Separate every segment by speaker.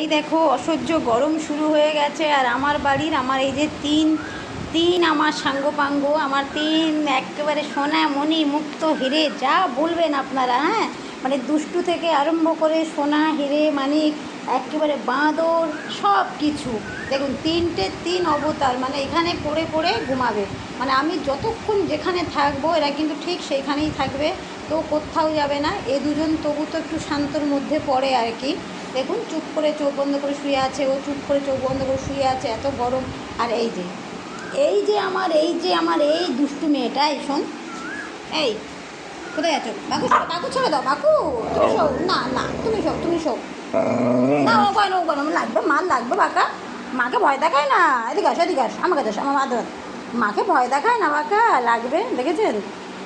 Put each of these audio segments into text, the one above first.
Speaker 1: এই দেখো, অসহ্য গরম শুরু হয়ে গেছে আর আমার বাড়ির, আমার এই যে তিন তিন আমার সাঙ্গপাঙ্গ, আমার তিন একেবারে সোনা মণি মুক্ত হিরে, যা বলবেন আপনারা হ্যাঁ? মানে দুষ্টু থেকে আরম্ভ করে সোনা, হিরে, মানিক, একেবারে বাঁদর সব কিছু দেখুন, তিনটে তিন অবতার মানে এখানে পড়ে পড়ে ঘুমাবে। মানে আমি যতক্ষণ যেখানে থাকব, এরা কিন্তু ঠিক সেইখানেই থাকবে। তো কোথাও যাবে না, এ দুজন তবু তো একটু শান্তর মধ্যে পড়ে আর কি। দেখুন চুপ করে চোখ বন্ধ করে শুয়ে আছে ও চুপ করে চোখ বন্ধ করে শুয়ে আছে এত গরম। আর এই যে এই যে আমার এই যে আমার এই দুষ্টু মেয়েটা এই শোন এই কোথায় আছো? বাকু বাকু ছেড়ে দাও বাকু তুমি শো না না তুমি শো তুমি শো না ও কয় না ও কয় না, লাগবে মার লাগবে বাঁকা। মাকে ভয় দেখায় না। এদিকে আস এদিকে আস কাছে আস, আমার মা ধর। মাকে ভয় দেখায় না বাঁকা লাগবে দেখেছেন?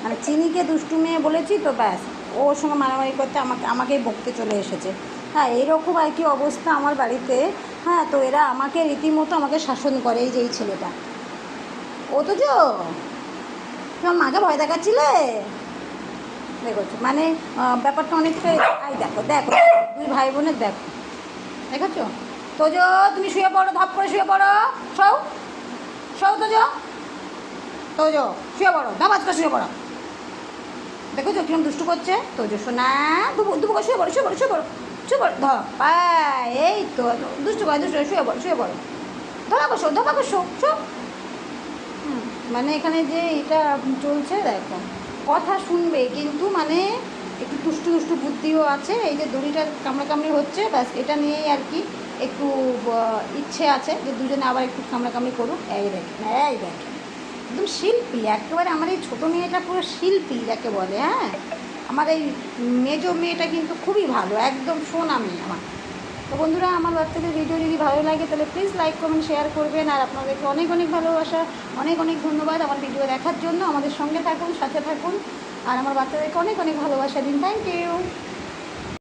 Speaker 1: মানে চিনিকে দুষ্টু মেয়ে বলেছি তো ব্যাস। ওর সঙ্গে মারামারি করতে আমাকে, আমাকেই বকতে চলে এসেছে। হ্যাঁ এইরকম আর কি অবস্থা আমার বাড়িতে। হ্যাঁ তো এরা আমাকে রীতিমতো আমাকে শাসন করে এই যে এই ছেলেটা। ও তো যো, তোমার মাকে ভয় দেখাচ্ছিলে? দেখেছ মানে ব্যাপারটা অনেকটা, আই দেখো দেখো, দুই ভাই বোনের দেখো। দেখেছ? তোজো তুমি শুয়ে পড়ো, ধপ করে শুয়ে পড়ো সৌ সৌ তোজো তোজো শুয়ে পড়ো ধাবাজ করে শুয়ে পড়ো। দেখেছ কিরম দুষ্টু করছে। তোজো শোনা দুবু দুবু, শুয়ে পড়ো শুয়ে পড়ো শুয়ে পড়ো শুয়ে পড়ো ধ এই তো, দুষ্টু করে, দুষ্টু শুয়ে পড়ো শুয়ে পড়ো। ধবা করছ ধবা করছ শো। মানে এখানে যে এটা চলছে, দেখো। কথা শুনবে, কিন্তু মানে একটু দুষ্টু দুষ্টু বুদ্ধিও আছে। এই যে দড়িটার কামড়াকামড়ি হচ্ছে, ব্যাস, এটা নিয়েই আর কি একটু ইচ্ছে আছে যে দুজনে আবার একটু কামড়াকামড়ি করুক। এই দেখেন এই দেখেন। একদম শিল্পী, একেবারে আমার এই ছোটো মেয়েটা পুরো শিল্পী যাকে বলে হ্যাঁ? আমার এই মেজো মেয়েটা কিন্তু খুবই ভালো, একদম সোনা মেয়ে আমার। তো বন্ধুরা, আমার বাচ্চাদের ভিডিও যদি ভালো লাগে, তাহলে প্লিজ লাইক কমেন্ট শেয়ার করবেন, আর আপনাদেরকে অনেক অনেক ভালোবাসা, অনেক অনেক ধন্যবাদ আমার ভিডিও দেখার জন্য। আমাদের সঙ্গে থাকুন, সাথে থাকুন, আর আমার বাচ্চাদেরকে অনেক অনেক ভালোবাসা দিন। Thank you